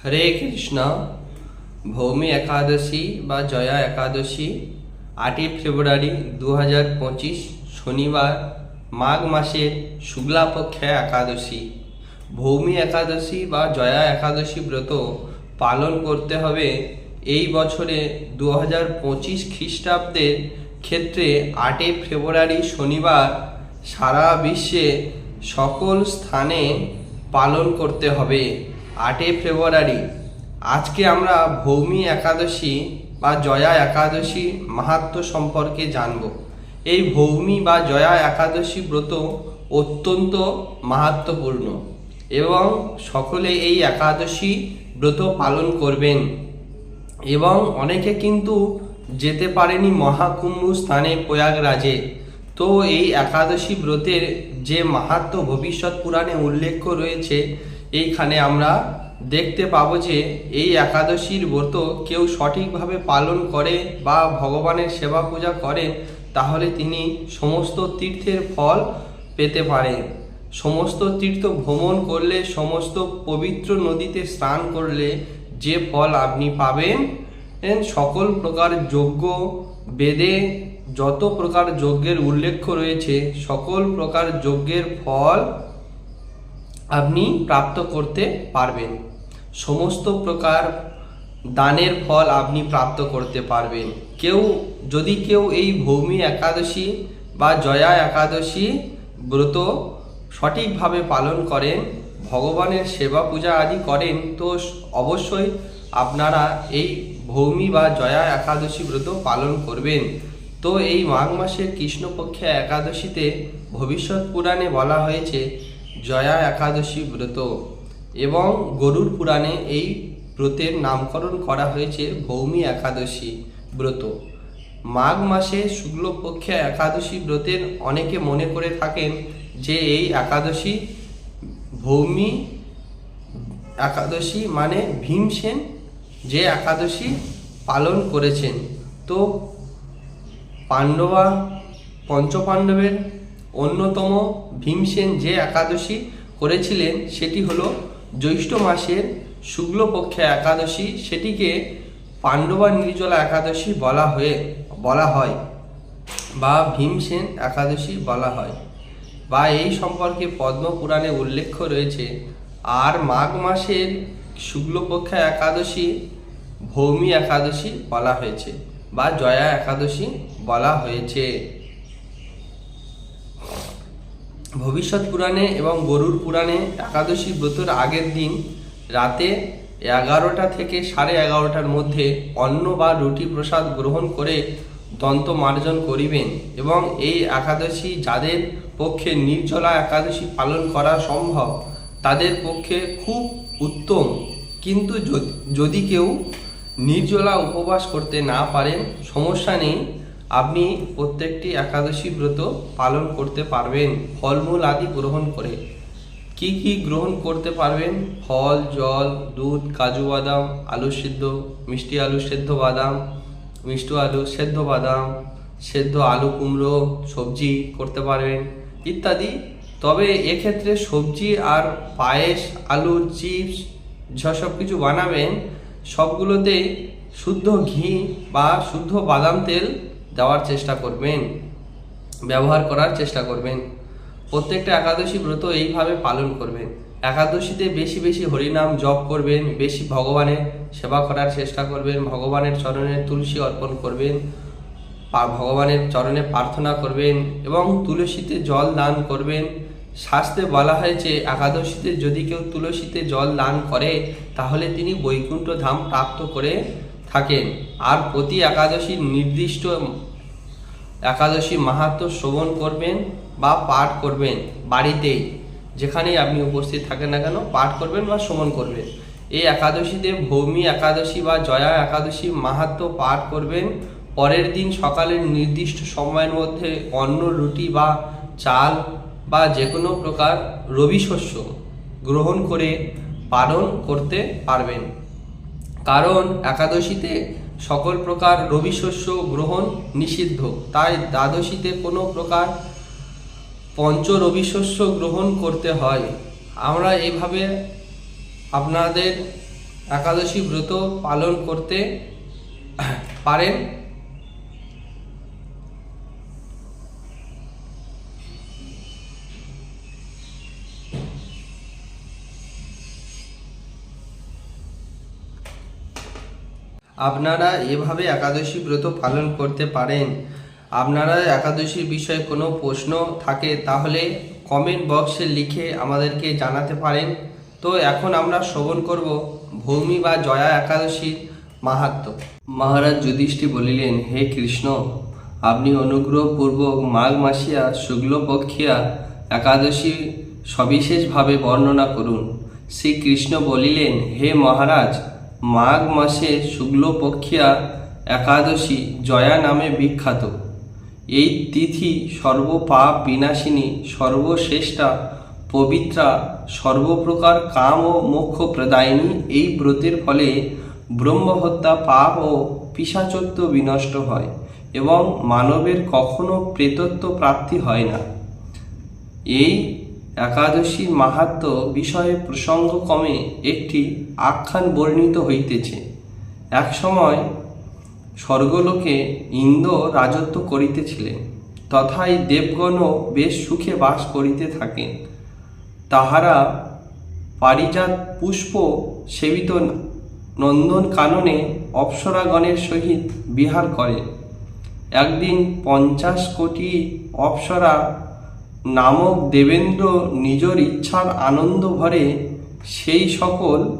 হরে কৃষ্ণ, ভৌমি একাদশী বা জয়া একাদশী, আটই ফেব্রুয়ারি দু হাজার পঁচিশ শনিবার, মাঘ মাসের শুক্লাপক্ষে একাদশী। ভৌমি একাদশী বা জয়া একাদশী ব্রত পালন করতে হবে এই বছরে দু হাজার পঁচিশ খ্রিস্টাব্দের ক্ষেত্রে আটই ফেব্রুয়ারি শনিবার সারা বিশ্বে সকল স্থানে পালন করতে হবে। আটই ফেব্রুয়ারি। আজকে আমরা ভৌমি একাদশী বা জয়া একাদশী মাহাত্ম সম্পর্কে জানব। এই ভৌমি বা জয়া একাদশী ব্রত অত্যন্ত মাহাত্মপূর্ণ এবং সকলে এই একাদশী ব্রত পালন করবেন এবং অনেকে কিন্তু যেতে পারেনি মহাকুম্ভ স্থানে প্রয়াগরাজে। তো এই একাদশী ব্রতের যে মাহাত্ম ভবিষ্যৎ পুরাণে উল্লেখ রয়েছে এইখানে আমরা দেখতে পাবো যে এই একাদশীর ব্রত কেউ সঠিকভাবে পালন করে বা ভগবানের সেবা পূজা করেন তাহলে তিনি সমস্ত তীর্থের ফল পেতে পারেন সমস্ত তীর্থ ভ্রমণ করলে, সমস্ত পবিত্র নদীতে স্নান করলে যে ফল আপনি পাবেন সকল প্রকার যজ্ঞ, বেদে যত প্রকার যজ্ঞের উল্লেখ রয়েছে, সকল প্রকার যজ্ঞের ফল আপনি প্রাপ্ত করতে পারবেন। সমস্ত প্রকার দানের ফল আপনি প্রাপ্ত করতে পারবেন। কেউ, যদি কেউ এই ভৌমি একাদশী বা জয়া একাদশী ব্রত সঠিকভাবে পালন করেন, ভগবানের সেবা পূজা আদি করেন, তো অবশ্যই আপনারা এই ভৌমি বা জয়া একাদশী ব্রত পালন করবেন। তো এই মাঘ মাসের কৃষ্ণপক্ষে একাদশীতে ভবিষ্যৎ পুরাণে বলা হয়েছে জয়া একাদশী ব্রত। এবং গরুর পুরাণে এই ব্রতের নামকরণ করা হয়েছে ভৌমি একাদশী ব্রত। মাঘ মাসে শুক্লপক্ষে একাদশী ব্রতের অনেকে মনে করে থাকেন যে এই একাদশী ভৌমি একাদশী মানে ভীমসেন যে একাদশী পালন করেছেন। তো পাণ্ডবা, পঞ্চপাণ্ডবের অন্যতম ভীমসেন যে একাদশী করেছিলেন, সেটি হলো জ্যৈষ্ঠ মাসের শুক্লপক্ষে একাদশী। সেটিকে পাণ্ডবা নির্জলা একাদশী বলা হয়ে, বলা হয় বা ভীমসেন একাদশী বলা হয়। বা এই সম্পর্কে পদ্মপুরাণে উল্লেখ রয়েছে, আর মাঘ মাসের শুক্লপক্ষে একাদশী ভৌমি একাদশী বলা হয়েছে বা জয়া একাদশী বলা হয়েছে। ভবিষ্যৎ পুরাণে এবং গরুর পুরাণে একাদশী ব্রতর আগের দিন রাতে এগারোটা থেকে সাড়ে এগারোটার মধ্যে অন্ন বা রুটি প্রসাদ গ্রহণ করে দন্ত মার্জন করিবেন এবং এই একাদশী যাদের পক্ষে নির্জলা একাদশী পালন করা সম্ভব, তাদের পক্ষে খুব উত্তম। কিন্তু যদি কেউ নির্জলা উপবাস করতে না পারেন, সমস্যা নেই। আপনি প্রত্যেকটি একাদশী ব্রত পালন করতে পারবেন, ফলমূল আদি গ্রহণ করে। কি কি গ্রহণ করতে পারবেন? ফল, জল, দুধ, কাজু বাদাম, আলু সিদ্ধ, মিষ্টি আলু, সেদ্ধ বাদাম, মিষ্টি আলু, সেদ্ধ বাদাম, সেদ্ধ আলু কুমড়ো, সবজি করতে পারবেন, ইত্যাদি। তবে এক্ষেত্রে সবজি আর পায়েস, আলু, চিপস যেসব কিছু বানাবেন সবগুলোতে শুদ্ধ ঘি বা শুদ্ধ বাদাম তেল দেওয়ার চেষ্টা করবেন, ব্যবহার করার চেষ্টা করবেন। প্রত্যেকটা একাদশী ব্রত এইভাবে পালন করবেন। একাদশীতে বেশি বেশি হরিনাম জপ করবেন, বেশি ভগবানের সেবা করার চেষ্টা করবেন, ভগবানের চরণে তুলসী অর্পণ করবেন ভগবানের চরণে প্রার্থনা করবেন এবং তুলসীতে জল দান করবেন। শাস্ত্রে বলা হয়েছে, একাদশীতে যদি কেউ তুলসীতে জল দান করে, তাহলে তিনি বৈকুণ্ঠ ধাম প্রাপ্ত করে থাকেন। আর প্রতি একাদশীর নির্দিষ্ট একাদশী মাহাত্ম শ্রবণ করবেন বা পাঠ করবেন বাড়িতেই, যেখানেই আপনি উপস্থিত থাকেন না কেন, পাঠ করবেন বা শ্রবণ করবেন। এই একাদশীতে ভৌমি একাদশী বা জয়া একাদশী মাহাত্ম পাঠ করবেন। পরের দিন সকালের নির্দিষ্ট সময়ের মধ্যে অন্ন, রুটি বা চাল বা যে কোনো প্রকার রবি শস্য গ্রহণ করে পালন করতে পারবেন। কারণ একাদশীতে সকল প্রকার রবি শস্য গ্রহণ নিষিদ্ধ। তাই দ্বাদশীতে কোনো প্রকার পঞ্চ রবি শস্য গ্রহণ করতে হয়। আমরা এভাবে আপনাদের একাদশী ব্রত পালন করতে পারেন। আপনারা এভাবে একাদশী ব্রত পালন করতে পারেন। আপনারা একাদশীর বিষয়ে কোনো প্রশ্ন থাকে, তাহলে কমেন্ট বক্সে লিখে আমাদেরকে জানাতে পারেন। তো এখন আমরা শ্রবণ করব ভৌমি বা জয়া একাদশীর মাহাত্ম। মহারাজ যুধিষ্ঠি বলিলেন, হে কৃষ্ণ, আপনি অনুগ্রহপূর্বক মাঘ মাসিয়া শুক্লপক্ষিয়া একাদশী সবিশেষভাবে বর্ণনা করুন। শ্রীকৃষ্ণ বলিলেন, হে মহারাজ মাঘ মাসে শুক্লপক্ষিয়া একাদশী জয়া নামে বিখ্যাত। এই তিথি সর্বপাপ বিনাশিনী, সর্বশ্রেষ্ঠা, পবিত্রা, সর্বপ্রকার কাম ও মোক্ষ প্রদায়িনী এই ব্রতের ফলে ব্রহ্মহত্যা, পাপ ও পিসাচত্ব বিনষ্ট হয় এবং মানবের কখনো প্রেতত্ব প্রাপ্তি হয় না। এই একাদশীর মাহাত্ম বিষয়ে প্রসঙ্গ প্রসঙ্গক্রমে একটি আখ্যান বর্ণিত হইতেছে। একসময় স্বর্গলোকে ইন্দ্র রাজত্ব করিতেছিলেন তথায় দেবগণও বেশ সুখে বাস করিতে থাকেন। তাহারা পারিজাত পুষ্প সেবিত নন্দন কাননে অপ্সরাগণের সহিত বিহার করে একদিন পঞ্চাশ কোটি অপ্সরা নামক দেবেন্দ্র নিজের ইচ্ছার আনন্দ ভরে সেই সকল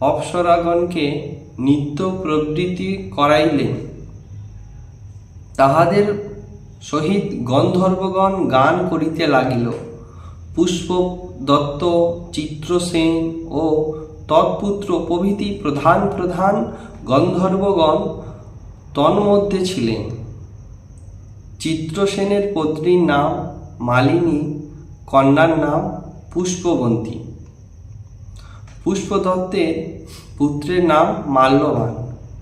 অপ্সরাগণকে নিত্য প্রবৃত্তি করাইলেন। তাহাদের সহিত গন্ধর্বগণ গান করিতে লাগিল। পুষ্প, দত্ত, চিত্রসেন ও তৎপুত্র প্রভৃতি প্রধান প্রধান গন্ধর্বগণ তন্মধ্যে ছিলেন। চিত্রসেনের পত্নীর নাম মালিনী, কন্যার নাম পুষ্পবন্তী। পুষ্পদত্তের পুত্রের নাম মাল্যবান।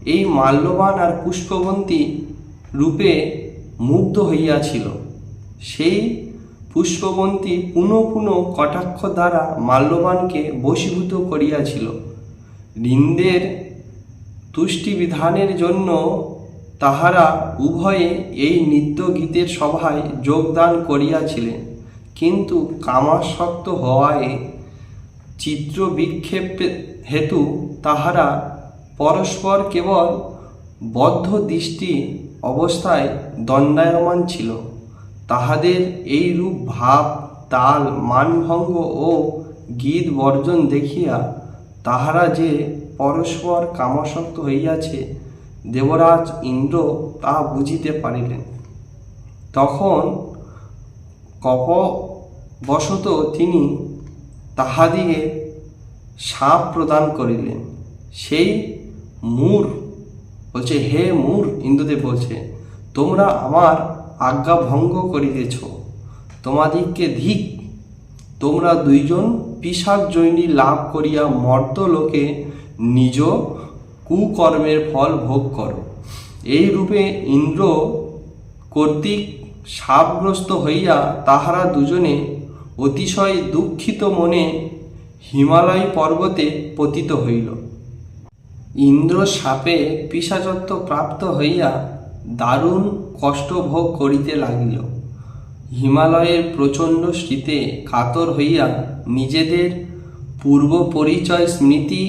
এই মাল্যবান আর পুষ্পবন্তী রূপে মুগ্ধ হইয়াছিল। সেই পুষ্পবন্তী পুনঃ পুনঃ কটাক্ষ দ্বারা মাল্যবানকে বশীভূত করিয়াছিল। রিন্দের তুষ্টি বিধানের জন্য তাহারা উভয়ে এই নৃত্য গীতের সভায় যোগদান করিয়াছিলেন। কিন্তু কামাসক্ত হওয়ায় চিত্র বিক্ষেপ হেতু তাহারা পরস্পর কেবল বদ্ধ দৃষ্টি অবস্থায় দণ্ডায়মান ছিল। তাহাদের এই রূপ ভাব, তাল, মানভঙ্গ ও গীত বর্জন দেখিয়া তাহারা যে পরস্পর কামাসক্ত হইয়াছে দেবরাজ ইন্দ্র তা বুঝিতে পারিলেন। তখন কপবশত তিনি তাহাদিগে সাপ প্রদান করিলেন। সেই মূর বলছে, হে মূর, ইন্দ্রদেব বলছে, তোমরা আমার আজ্ঞা ভঙ্গ করিতেছ। তোমাদিগকে ধিক, তোমরা দুইজন পিসাক জৈনী লাভ করিয়া মর্ত লোকে নিজ কুকর্মের ফল ভোগ করো। এই রূপে ইন্দ্র কর্তৃক সাপগ্রস্ত হইয়া তাহারা দুজনে অতিশয় দুঃখিত মনে হিমালয় পর্বতে পতিত হইল। ইন্দ্র সাপে পিসাচত্ব প্রাপ্ত হইয়া দারুণ কষ্ট ভোগ করিতে লাগিল। হিমালয়ের প্রচণ্ড শীতে কাতর হইয়া নিজেদের পূর্ব পরিচয় স্মৃতি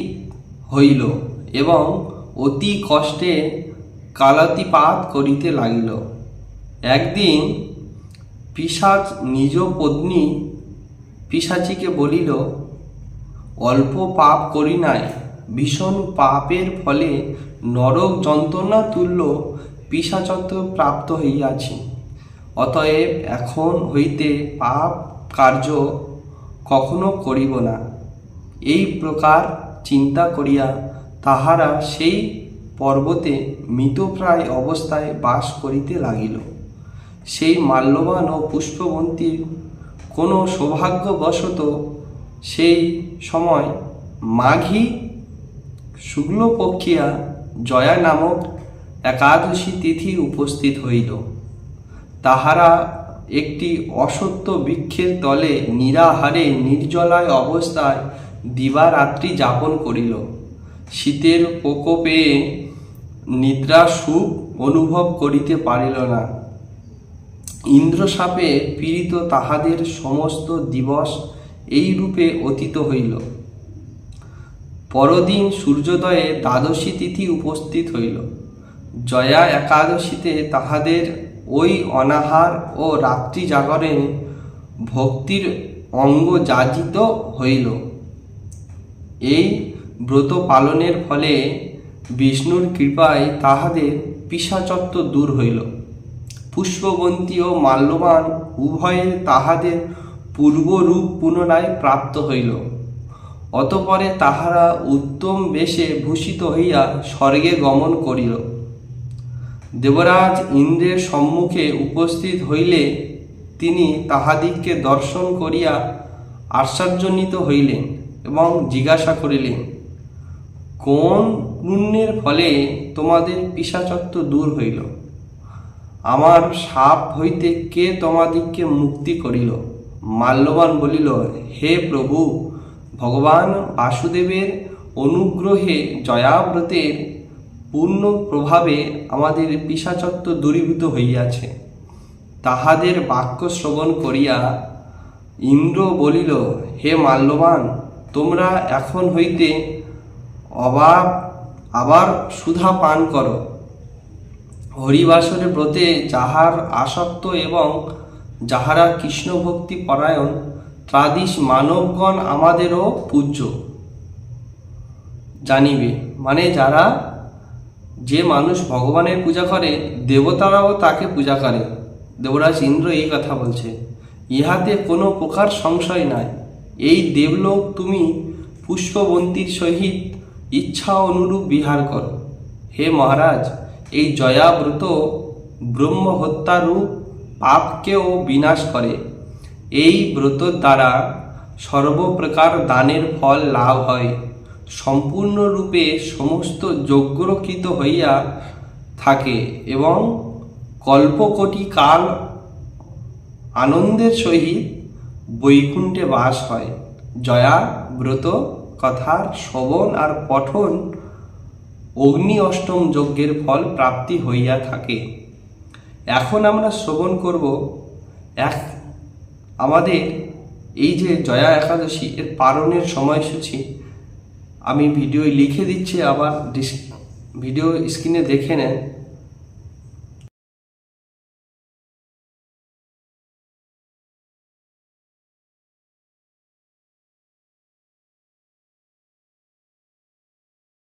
হইল। এবং অতি কষ্টে কালাতিপাত করিতে লাগিল। একদিন পিসাচ নিজ পত্নী পিসাচিকে বলিল, অল্প পাপ করি নাই, ভীষণ পাপের ফলে নরক যন্ত্রণা তুল্য পিসাচত্ব প্রাপ্ত হইয়াছি। অতএব এখন হইতে পাপ কার্য কখনো করিব না। এই প্রকার চিন্তা করিয়া তাহারা সেই পর্বতে মৃতপ্রায় অবস্থায় বাস করিতে লাগিল। সেই মাল্যবান ও পুষ্পবন্তীর কোনো সৌভাগ্যবশত সেই সময় মাঘী শুক্লপক্ষিয়া জয়া নামক একাদশী তিথি উপস্থিত হইল। তাহারা একটি অসত্য বৃক্ষের তলে নিরাহারে নির্জলায় অবস্থায় দিবারাত্রি যাপন করিল। শীতের প্রকোপে নিদ্রা সুখ অনুভব করিতে পারিল না। ইন্দ্রসাপে পীড়িত তাহাদের সমস্ত দিবস এই রূপে অতীত হইল। পরদিন সূর্যোদয়ে দ্বাদশী তিথি উপস্থিত হইল। জয়া একাদশীতে তাহাদের ওই অনাহার ও রাত্রি জাগরণে ভক্তির অঙ্গ যাজিত হইল। এই ব্রত পালনের ফলে বিষ্ণুর কৃপায় তাহাদের পিসাচত্ব দূর হইল। পুষ্পবন্তী ও মাল্যবান উভয়ে তাহাদের পূর্বরূপ পুনরায় প্রাপ্ত হইল। অতপরে তাহারা উত্তম বেশে ভূষিত হইয়া স্বর্গে গমন করিল। দেবরাজ ইন্দ্রের সম্মুখে উপস্থিত হইলে তিনি তাহাদিগকে দর্শন করিয়া আশ্চর্যজনিত হইলেন এবং জিজ্ঞাসা করিলেন কোন পুণ্যের ফলে তোমাদের পিসাচত্ব দূর হইল? আমার সাপ হইতে কে তোমাদিগকে মুক্তি করিল? মাল্যবান বলিল, হে প্রভু, ভগবান বাসুদেবের অনুগ্রহে জয়াব্রতের পূর্ণ প্রভাবে আমাদের পিসাচত্ব দূরীভূত হইয়াছে। তাহাদের বাক্য শ্রবণ করিয়া ইন্দ্র বলিল, হে মাল্যবান, তোমরা এখন হইতে অবাব আবার সুধা পান করো। হরিবাসরে ব্রতে যাহার আসক্ত এবং যাহারা কৃষ্ণ ভক্তি পরায়ণ, ত্রাদিস মানবগণ আমাদেরও পূজ্য। জানিবে মানে যারা যে মানুষ ভগবানের পূজা করে, দেবতারাও তাকে পূজা করে। দেবরাজ ইন্দ্র এই কথা বলছে, ইহাতে কোনো প্রকার সংশয় নাই। এই দেবলোক তুমি পুষ্পবন্তীর সহিত ইচ্ছা অনুরূপ বিহার করো। হে মহারাজ, এই জয়াব্রত ব্রহ্ম হত্যারূপ পাপকেও বিনাশ করে। এই ব্রত দ্বারা সর্বপ্রকার দানের ফল লাভ হয়। সম্পূর্ণরূপে সমস্ত যজ্ঞকৃত হইয়া থাকে এবং কল্পকোটি কাল আনন্দের সহিত বৈকুণ্ঠে বাস হয়। জয়া ব্রত কথার শ্রবণ আর পঠন অগ্নি অষ্টম যজ্ঞের ফল প্রাপ্তি হইয়া থাকে। এখন আমরা শ্রবণ করব এক আমাদের এই যে জয়া একাদশী, এর পালনের সময়সূচি। আমি ভিডিও লিখে দিচ্ছি, আবার ভিডিও স্ক্রিনে দেখে নেন।